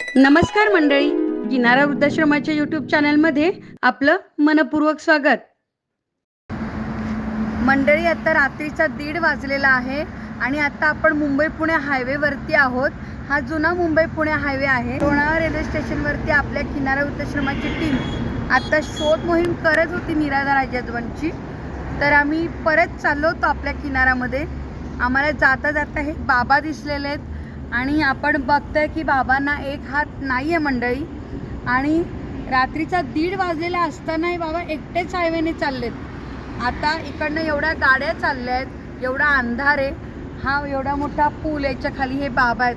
नमस्कार मंडळी. किनारा वृद्धाश्रमाच्या युट्यूब चॅनलमध्ये आपलं मनपूर्वक स्वागत. मंडळी आता रात्रीचा दीड वाजलेला आहे आणि आता आपण मुंबई पुणे हायवेवरती आहोत. हा जुना मुंबई पुणे हायवे आहे. लोणावळा रेल्वे स्टेशनवरती आपल्या किनारा वृद्धाश्रमाची टीम आता शोध मोहीम करत होती निराधार आजीआजोबांची तर आम्ही परत चाललो होतो आपल्या किनाऱ्यामध्ये. आम्हाला जाता जाता हे बाबा दिसलेले आहेत. आणि आपण बघतोय की बाबांना एक हात नाही आहे मंडळी. आणि रात्रीचा दीड वाजलेला असतानाही बाबा एकटेच हायवेने चाललेत. आता इकडनं एवढ्या गाड्या चालल्या आहेत एवढा अंधार आहे. हा एवढा मोठा पूल याच्या खाली हे बाबा आहेत.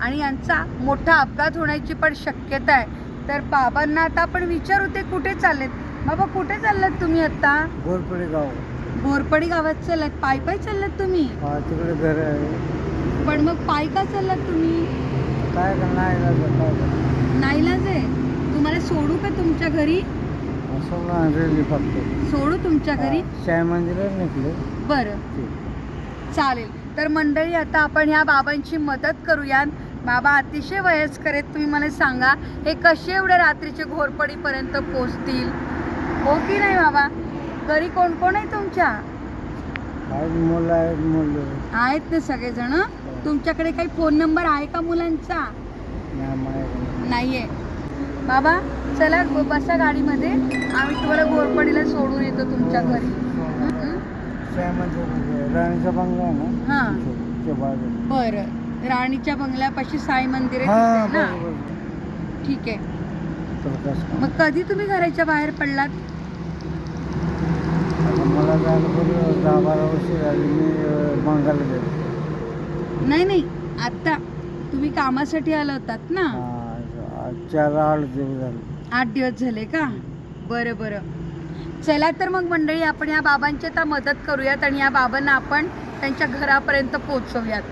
आणि यांचा मोठा अपघात होण्याची पण शक्यता आहे. तर बाबांना आता आपण विचारू ते कुठे चाललेत? बाबा कुठे चाललात तुम्ही आता? गोरपडे गाव. घोरपडी गावात चाललात पायी पायी चाललात तुम्ही? तिकडे घर आहे. पण मग पायी का चाललात तुम्ही? काय करणार आहे ना काय करणार नाईलाज आहे? तुम्हाला सोडू का तुमच्या घरी? असं ना रेल्वे फक्त. सोडू तुमच्या घरी? शाय मंदिरात निघले. बरं. चालेल. तर मंडळी आता आपण ह्या बाबांची मदत करूयात. बाबा अतिशय वयस्कर आहेत तुम्ही मला सांगा हे कसे एवढे रात्रीचे घोरपडीपर्यंत पोचतील? हो की नाही बाबा? घरी कोण कोण आहे तुमच्या? काय मुलं आहेत मुलं. आहेत ना सगळेजण तुमच्याकडे काही फोन नंबर आहे का मुलांचा? नाहीये. बाबा चला बसा गाडीमध्ये. आम्ही तुम्हाला घोरपडीला सोडून येतो तुमच्या घरी. हं? शाय मंदिर राणीचा बंगला आहे ना? हा. बरं. राणीच्या बंगल्यापाशी साई मंदिर आहे हा ना? ठीक आहे. मग कधी तुम्ही घराच्या बाहेर पडलात? मला दहा बारा वर्ष झाली मी अं, बंगालला गेलो. नाही नाही. आता तुम्ही कामासाठी आला होतात ना? चार आठ दिवस झाले. आठ दिवस झाले का? बरं बरं. चला तर मग मंडळी आपण या बाबांची आता मदत करूयात आणि या बाबांना आपण त्यांच्या घरापर्यंत पोहोचवूयात.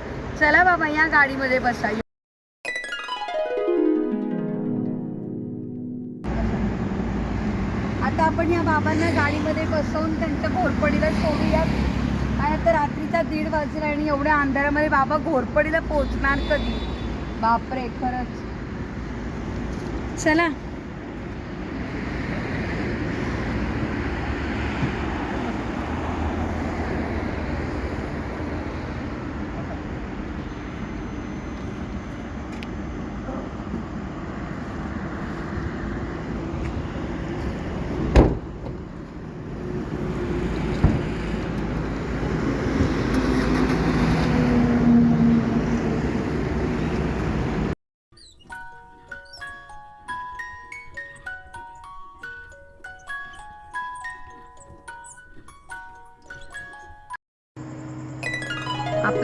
चला बाबा या गाडीमध्ये बसा. आता आपण या बाबांना गाडीमध्ये बसवून त्यांच्या घोरपडीला सोडूयात. काय आता रात्रीचा दीड वाजला आणि एवढ्या अंधारामध्ये बाबा घोरपडीला पोहोचणार कधी? बापरे खरंच. चला.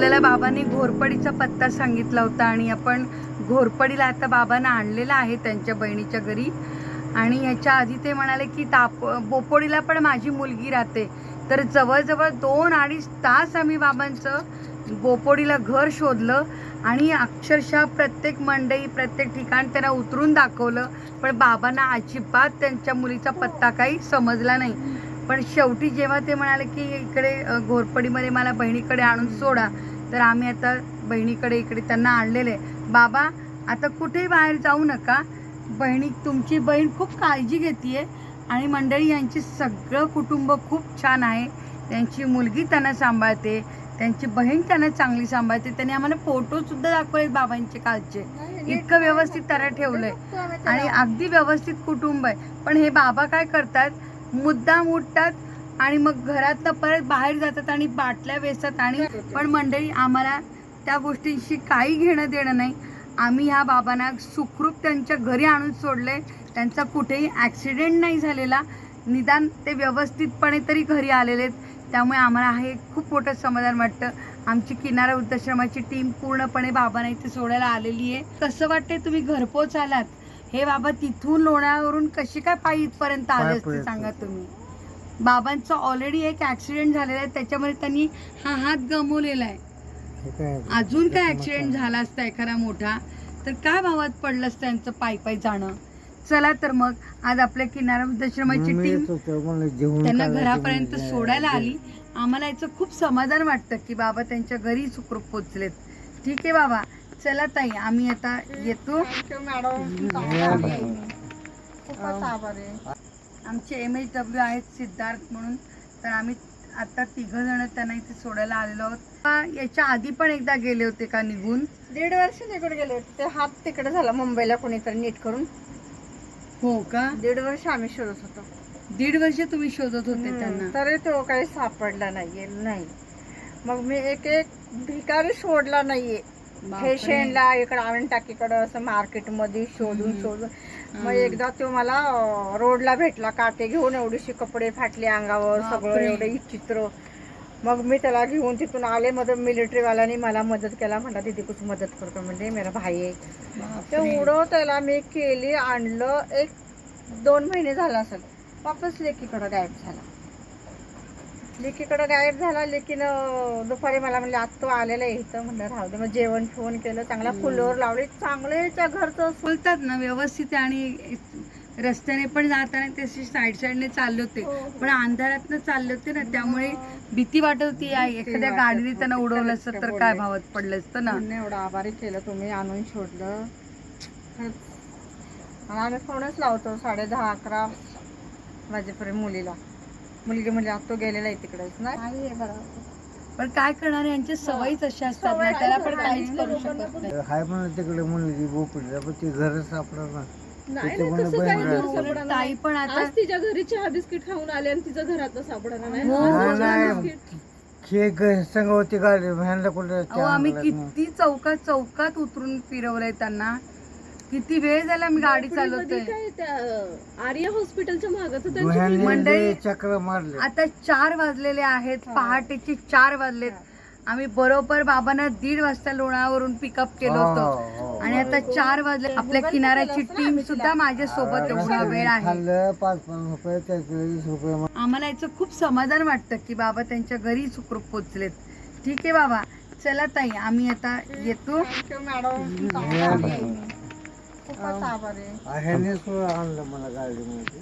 आपल्याला बाबांनी घोरपडीचा पत्ता सांगितला होता आणि आपण घोरपडीला आता बाबांना आणलेला आहे त्यांच्या बहिणीच्या घरी. आणि ह्याच्या आधी ते म्हणाले की ताप बोपोडीला पण माझी मुलगी राहते. तर जवळजवळ दोन अडीच तास आम्ही बाबांचं बोपोडीला घर शोधलं आणि अक्षरशः प्रत्येक मंडई प्रत्येक ठिकाण त्यांना उतरून दाखवलं. पण बाबांना अजिबात त्यांच्या मुलीचा पत्ता काही समजला नाही. पण शेवटी जेव्हा ते म्हणाले की इकडे घोरपडीमध्ये मला बहिणीकडे आणून सोडा तर आम्ही आता बहिणीकडे इकडे त्यांना आणलेले. बाबा आता कुठेही बाहेर जाऊ नका. बहिणी तुमची बहीण खूप काळजी घेते आणि मंडळी यांची सगळं कुटुंब खूप छान आहे. त्यांची मुलगी त्यांना सांभाळते. त्यांची बहीण त्यांना चांगली सांभाळते. त्यांनी आम्हाला फोटो सुद्धा दाखवले बाबांचे कालचे. इतकं व्यवस्थित त्यांना ठेवलंय. आणि अगदी व्यवस्थित कुटुंब आहे. पण हे बाबा काय करतात? मुद्दाम उठतात आणि मग घरातनं परत बाहेर जातात आणि बाटल्या वेचतात आणि पण मंडळी आम्हाला त्या गोष्टींशी काही घेणं देणं नाही. आम्ही ह्या बाबांना सुखरूप त्यांच्या घरी आणून सोडले त्यांचा कुठेही ॲक्सिडेंट नाही झालेला. निदान ते व्यवस्थितपणे तरी घरी आलेले आहेत. त्यामुळे आम्हाला हे खूप मोठं समाधान वाटतं. आमची किनारा वृद्धाश्रमाची टीम पूर्णपणे बाबांना इथे सोडायला आलेली आहे. कसं वाटते तुम्ही घरपोच आलात हे बाबा तिथून लोण्यावरून कशी काय पायी इथपर्यंत आले असते सांगा तुम्ही? बाबांचा ऑलरेडी एक ऍक्सिडेंट झालेला आहे. त्याच्यामध्ये त्यांनी हा हात गमावलेला आहे. अजून काय ऍक्सिडेंट झाला असता एखादा मोठा? तर काय भावात पडलं असतं त्यांचं पायी पायी जाणं? चला तर मग आज आपल्या किनारा वृद्धाश्रमाची टीम त्यांना घरापर्यंत म्हणजे. सोडायला. आली. आम्हाला याचं खूप समाधान वाटतं की बाबा त्यांच्या घरी सुखरूप पोचलेत ठीक आहे बाबा. चला ताई आम्ही आता येतो. आमचे एम एच डब्ल्यू आहेत सिद्धार्थ म्हणून. तर आम्ही आता तिघ जण त्यांना इथे सोडायला आलेलो आहोत. याच्या आधी पण एकदा गेले होते का निघून? दीड वर्ष निघून गेले होते. ते हात तिकडे झाला मुंबईला कोणीतरी नीट करून. हो का? दीड वर्ष आम्ही शोधत होतो. दीड वर्ष तुम्ही शोधत होते त्यांना? तरी तो काही सापडला नाहीये नाही. मग मी एक एक भिकारी सोडला नाहीये. फेशनला इकडं आव्हान टाकीकडं असं मार्केटमध्ये शोधून. शोधून मग. एकदा तो मला रोडला भेटला काटे घेऊन एवढीशी कपडे फाटले अंगावर सगळं. एवढं चित्र मग मी त्याला घेऊन तिथून आले मग मिलिटरीवाल्यानी मला मदत केला म्हणला तिथे कुठं मदत करतो म्हणजे मेरा भाई आहे. तेवढं त्याला मी केली आणलं एक दोन महिने झाला असेल वापस लेकीकडं गायब झाला लेकीकडं गायब झाला लेकीन दुपारी मला म्हणले आत तो आलेला आहे इथं. म्हणलं राहू दे. मग जेवण फोन केलं चांगला फुलवर लावले. चांगले त्या घरचं. बोलतात ना व्यवस्थित आणि रस्त्याने पण जाताना तसे साईड साईडने चालले होते. हो, पण अंधारात चालले होते ना त्यामुळे भीती वाटत होती एखाद्या गाडीने त्यांना. उडवलं असतं तर काय. भावत पडलं असतं ना. एवढं आभारी केलं तुम्ही आणून. आणि आम्ही फोनच लावतो साडे दहा अकरा वाजेपर्यंत मुलीला. मुलगी म्हणजे आता तो गेलेला आहे तिकडेच ना? पण काय करणार यांच्या सवयीच अशा असतात ना त्याला पण काहीच करू शकत नाही. हाय म्हणून तिकडे मुलगी बोपडीला पण ती घरच सापडणार ना. नाही त्याच्यामुळे नाही, तसं बहीण काही राहते. घर सापडणार. ताई नाही. पण आता आज तिच्या घरी चहा बिस्किट खाऊन आले आणि तिचं घरात सापडणार नाही. हो, आज नाही, चहा नाही. बिस्किट. हे ग- संग होती गाडी ह्यांना कुठे अहो आम्ही किती चौकात चौकात उतरून फिरवलंय त्यांना. किती वेळ झाला मी गाडी चालवतोय? अं, आर्या हॉस्पिटलच्या मागं? तर त्यांची ह्यांनी मंडळी- चक्र मारले. आता चार वाजलेले आहेत पहाटेचे चार वाजलेत. आम्ही बरोबर बाबांना दीड वाजता लोणावरून पिकअप केलं हो, होतं. आणि आता चार वाजले. आपल्या किनाऱ्याची टीम सुद्धा माझ्या सोबत एवढा वेळ आहे. आम्हाला याचं खूप समाधान वाटतं की बाबा त्यांच्या घरी सुखरूप पोचलेत ठीक आहे बाबा. चला ताई आम्ही आता येतो. मॅडम खूपच आहे. ह्याने आणलं मला गाडीमध्ये